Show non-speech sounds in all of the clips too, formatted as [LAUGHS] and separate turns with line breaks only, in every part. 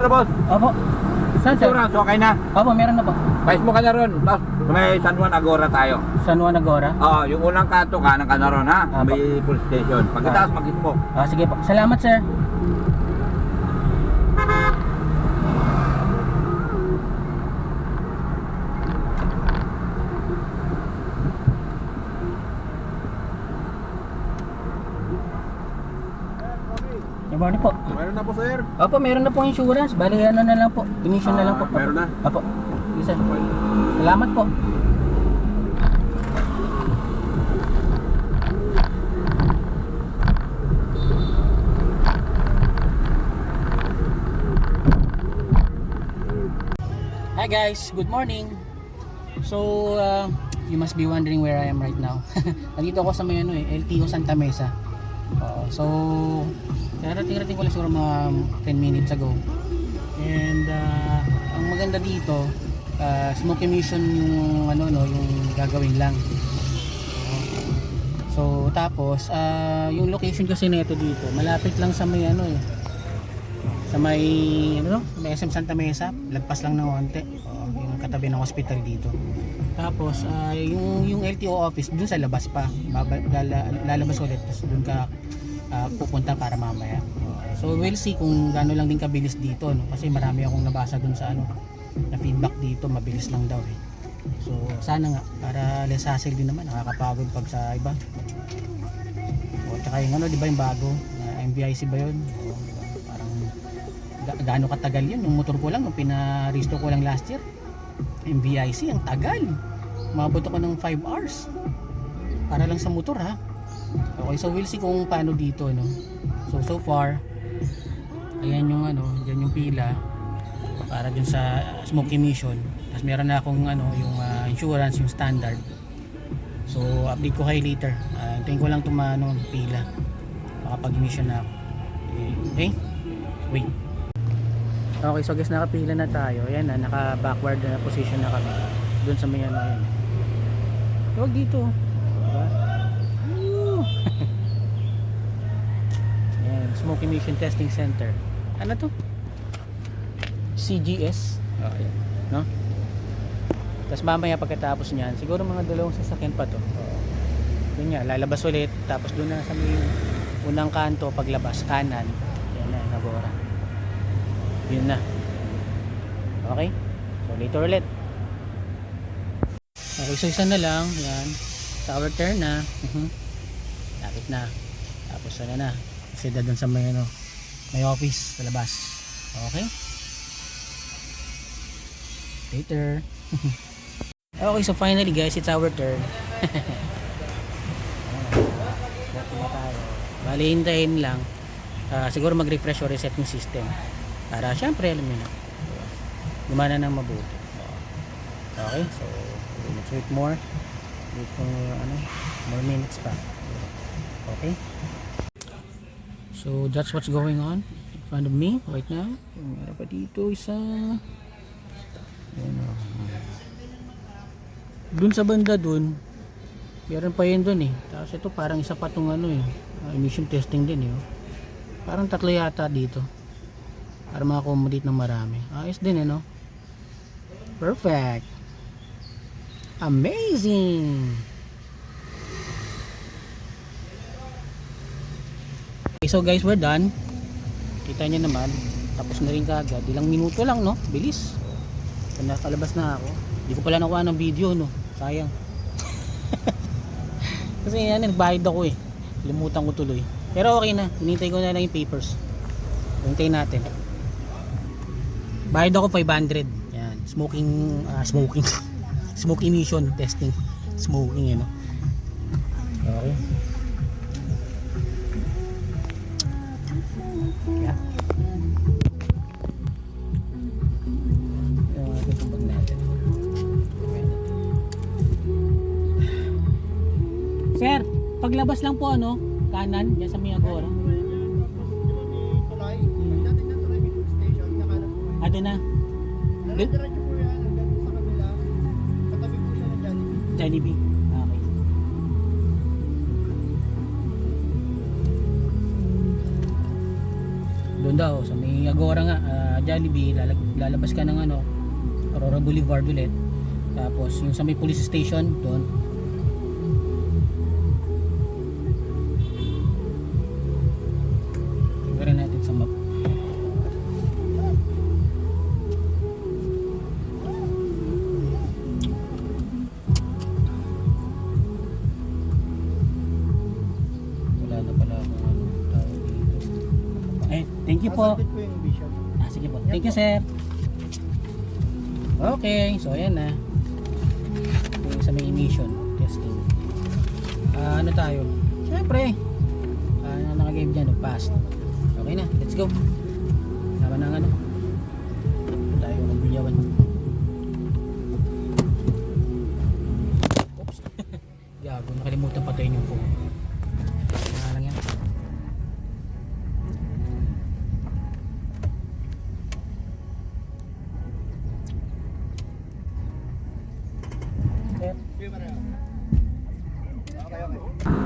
kilometro, boss. Opo. Saan, sir?
Insurance, okay na.
Opo, meron na po.
Bayas mo ka na ron. Tapos, may San Juan Agora tayo.
San Juan Agora?
Oo, yung unang kanto, kanan ka na ron, ha?
Opo.
May police station. Pagkataas, ah. mag-smoke.
Ah, sige po. Salamat, sir. Good morning po.
Meron na po sir.
Opo, meron na po insurance. Bali, ano na lang po. Commission na lang po.
Ah, meron na?
Opo. Sir. Salamat po. Hi guys, good morning. So, uh, you must be wondering where I am right now. [LAUGHS] Nandito ako sa may ano eh, LTO Santa Mesa. Oo, so, narating-rating ko lang siguro mga 10 minutes ago. And uh, ang maganda dito, uh, smoke emission yung ano no, yung gagawin lang. So, tapos uh, yung location kasi nito dito, malapit lang sa may ano eh, sa may ano no, sa may SM Santa Mesa, lagpas lang ng konti. Oo, yung katabi ng hospital dito. Tapos ah, yung yung LTO office dun sa labas pa. Baba, lala, lalabas ulit tapos dun ka ah, pupunta para mamaya. So we'll see kung gaano lang din kabilis dito no kasi marami akong nabasa dun sa ano na feedback dito mabilis lang daw eh. So sana nga para less hassle din naman nakakapagod pag sa iba. O tsaka yung ano di ba yung bago na MVIC ba yun? O? Parang ga- gaano katagal yun yung motor ko lang nung pina-resto ko lang last year MVIC ang tagal umabot ako ng 5 hours para lang sa motor ha okay so we'll see kung paano dito no so so far ayan yung ano dyan yung pila para dun sa smoke emission tapos meron na akong ano yung ah, insurance yung standard so update ko kayo later uh, hintayin ko lang tumano pila makapag emission na ako okay wait Okay, so guys, nakapila na tayo. Ayan na, naka-backward na position na kami. Doon sa may ano, ayan. Huwag dito. Diba? Woo! ayan, Smoke Emission Testing Center. Ano to? CGS. Oh, ayan. No? Tapos mamaya pagkatapos niyan, siguro mga dalawang sasakyan pa to. Yun nga, lalabas ulit. Tapos doon na sa may unang kanto, paglabas, kanan. Yan na, nagora. Yun na. Okay? So later ulit. Okay, so isa na lang. Yan. Tower turn na. Mhm. Lapit na. Tapos ano na. Kasi doon sa may ano, may office sa labas. Okay? Later. [LAUGHS] okay, so finally guys, it's our turn. [LAUGHS] Bali, hintayin lang. Ah, siguro mag-refresh or reset yung system. Para syempre, alam mo na. Gumana ng mabuti. Okay, so let's wait more. Wait for ano, more minutes pa. Okay. So that's what's going on in front of me right now. Meron pa dito isa. Ayan o. Dun sa banda dun, meron pa yun dun eh. Tapos ito parang isa pa tong ano eh. ah, emission testing din eh. oh. Parang tatlo yata dito para ma-accommodate ng marami. Ayos din eh, no? Perfect! Amazing! So guys, we're done. Kita nyo naman, tapos na rin kagad. Ilang minuto lang, no? Bilis. So, nakalabas na ako. Hindi ko pala nakuha ng video, no? Sayang. [LAUGHS] Kasi yan, nagbayad ako eh. Limutan ko tuloy. Pero okay na. Hinintay ko na lang yung papers. Hintayin natin. Bayad ako 500. Yan. Smoking, ah, smoking. [LAUGHS] Smoke emission testing. Smoking, yun. Okay. Paglabas lang po ano, kanan, yan sa may agora. Ate na,
Diretso po yan. Hanggang sa kabila. Katabi po siya ng Jollibee.
Jollibee. Okay. Doon daw, sa may agora nga, ah, Jollibee, lalabas ka ng ano, Aurora Boulevard ulit. Tapos yung sa may police station, doon. Thank you, sir. Okay, so ayan na. Yung sa may emission testing. Ah, ano tayo? Siyempre. Ano nakagame dyan? Pass. Okay na, let's go. Tama na ang ano. Tayo magbilyawan. Oops. [LAUGHS] Gago, nakalimutan patayin yung phone. Sir.
Okay, okay.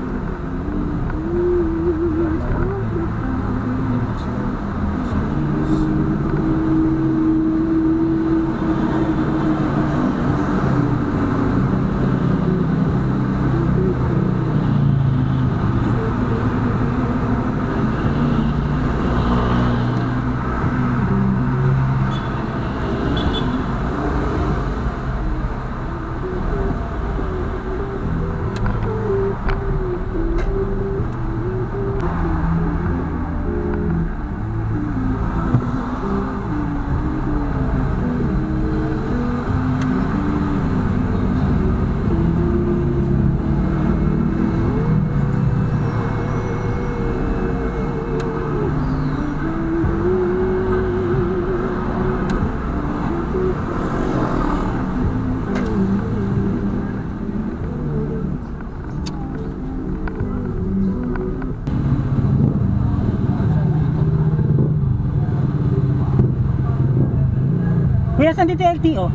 Kuya, saan dito yung LTO?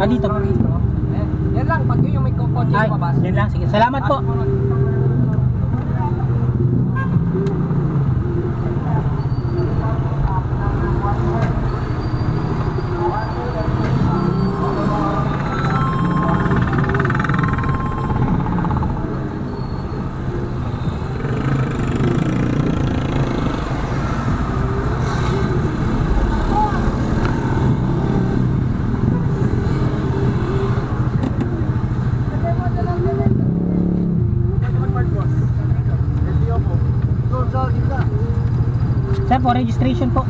Ah, dito.
Eh, yan lang, pag yun yung may kotse
Ay,
lumabas.
yan lang. Sige, salamat po. Po, registration po.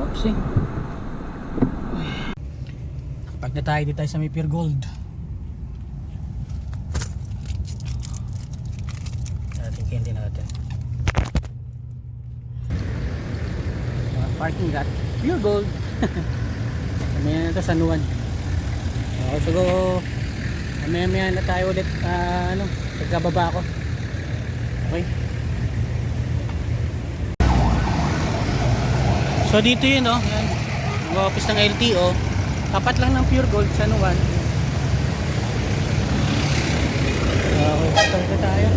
Oopsie. Pag na tayo dito tayo sa may Pure Gold. Natin candy natin. Mga parking lot. Pure Gold. [LAUGHS] Mamaya na ito San Juan. Okay, so mamaya maya na tayo ulit ah, ano, pagkababa ako. Okay. So dito yun oh, yan. Ang office ng LTO tapat lang ng pure gold sa Nuwan uh, tawag tayo.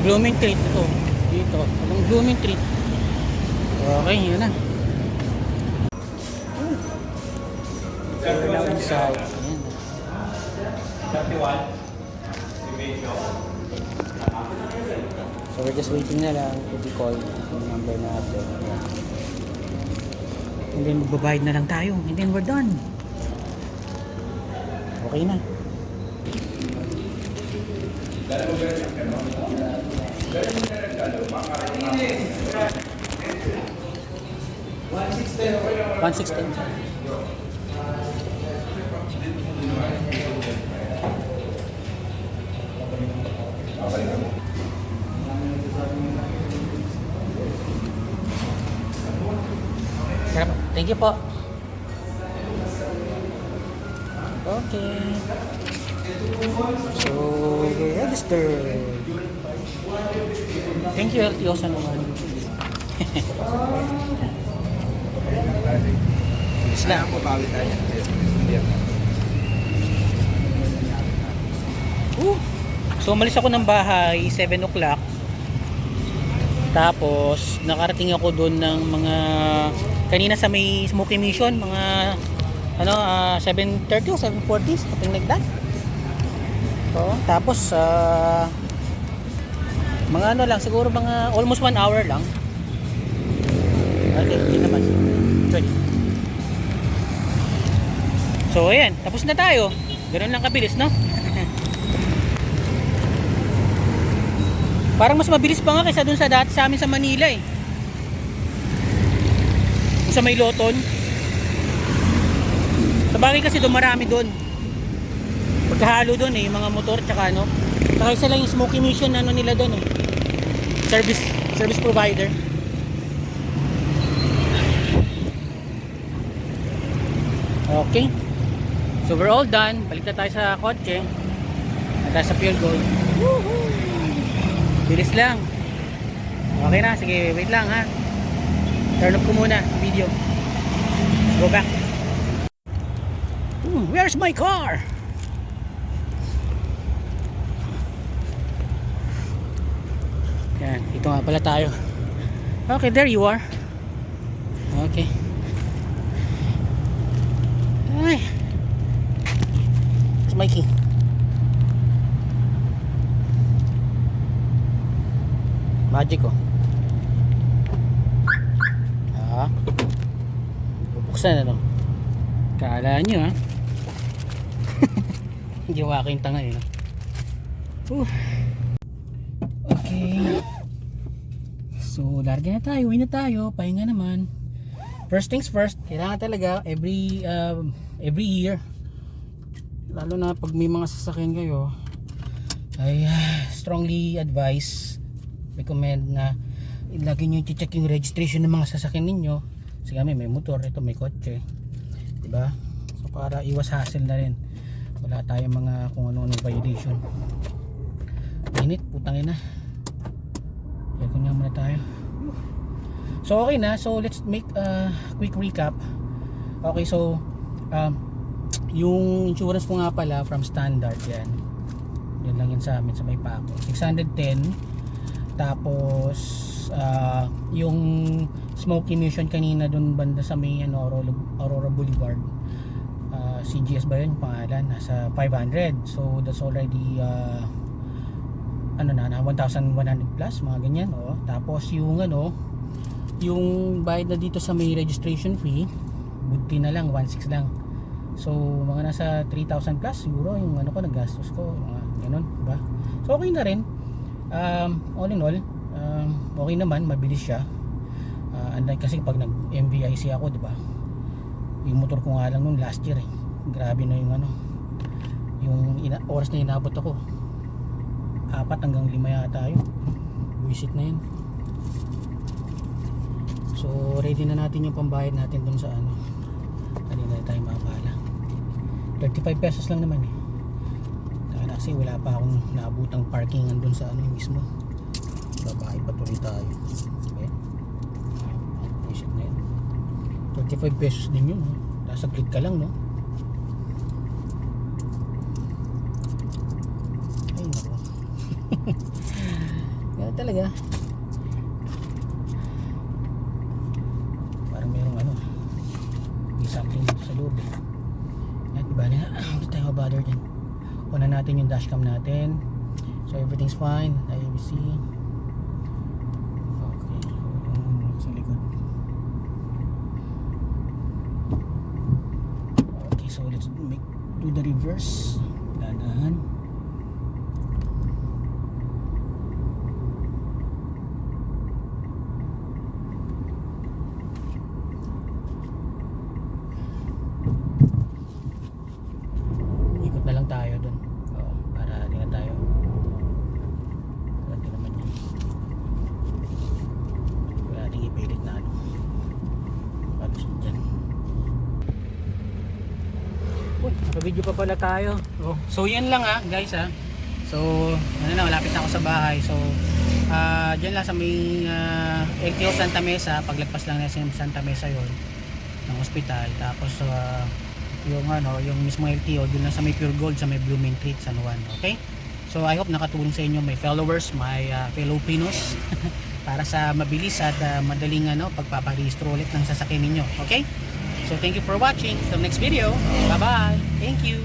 Blooming treat ito. Dito. Anong blooming treat? Okay yun na. So, 31 So we're just waiting na lang to be called yung number natin. And then magbabayad na lang tayo. And then we're done. Okay na. One sixteen. Thank you po. Okay. So, register. Thank you, LTO sa naman. Islam. Uh, so umalis ako ng bahay 7 o'clock tapos nakarating ako doon ng mga kanina sa may smoky mission mga ano ah, 7.30 o 7.40 something like that so, tapos ah, mga ano lang siguro mga almost 1 hour lang. Okay yun naman. 20 so ayan tapos na tayo. Ganun lang kabilis no? [LAUGHS] Parang mas mabilis pa nga kaysa dun sa dati sa amin sa Manila eh. Sa may Loton. Sa kasi doon marami doon. Pagkahalo doon eh, mga motor tsaka ano. Saka isa lang yung smoky mission ano nila doon eh. Service service provider. Okay. So we're all done. Balik na tayo sa kotse. At tayo sa fuel goal. Bilis lang. Okay na, sige, wait lang ha. Turn off ko muna video. Go back. Hmm, where's my car? Yan, ito nga pala tayo. Okay, there you are. Okay. Ay. It's my key. Magic oh. Ah. Bubuksan ano. Kala nyo ha. [LAUGHS] Ginawa ko yung tanga eh. no? Uh. Okay. So, larga na tayo. Uwi na tayo. Pahinga naman. First things first, kailangan talaga every um, every year lalo na pag may mga sasakyan kayo ay ah, strongly advise recommend na lagi nyo i-check yung registration ng mga sasakyan ninyo. Kasi kami may motor, ito may kotse. Diba? so para iwas hassle na rin. Wala tayong mga kung ano-ano violation. Init, putang ina. Kaya nga muna tayo. So okay na, so let's make a quick recap. Okay so um, yung insurance ko nga pala from standard yan. Yan lang yun sa amin sa may pako 610 tapos ah, yung smoke emission kanina dun banda sa may ano, Aurora, Aurora Boulevard. Ah, CGS ba yun? Pangalan nasa 500 so that's already ah, ano na, na 1,100 plus mga ganyan oh. tapos yung ano yung bayad na dito sa may registration fee buti na lang 1,600 lang. So mga nasa 3,000 plus siguro yung ano ko nagastos ko mga ganun diba so okay na rin. Um, all in all um, okay naman mabilis siya. Uh, unlike kasi pag nag MVIC ako di ba? Yung motor ko nga lang nung last year eh. Grabe na yung ano yung ina- oras na inabot ako. Apat hanggang lima yata yun. Buisit na yun. So ready na natin yung pambayad natin dun sa ano. Kanina na tayo mabala 35 pesos lang naman eh. Kasi wala pa akong naabutang parkingan dun sa ano mismo babae pa tuloy tayo okay isip na yun. 35 pesos din yun no? nasa click ka lang no? Ay nako. [LAUGHS] Ganun talaga. Parang merong ano may something dito sa loob eh. At iba na [CLEARS THROAT] hindi tayo mabother din una natin yung dashcam natin. So everything's fine. IABC verse. Pala tayo. Oh. So yan lang ah, guys ah. So, ano na, malapit na ako sa bahay. So, ah diyan lang sa may ah, LTO Santa Mesa, paglagpas lang ng SM Santa Mesa yon ng ospital. Tapos, ah, yung ano, yung mismo LTO, dun lang sa may Pure Gold, sa may Blooming Treat, San Juan. Okay? So, I hope nakatulong sa inyo, my followers, my ah, fellow Pinos, [LAUGHS] para sa mabilis at ah, madaling ano, pagpaparehistro ulit ng sasakyan ninyo. Okay? So, thank you for watching. Till next video. Bye-bye. Thank you.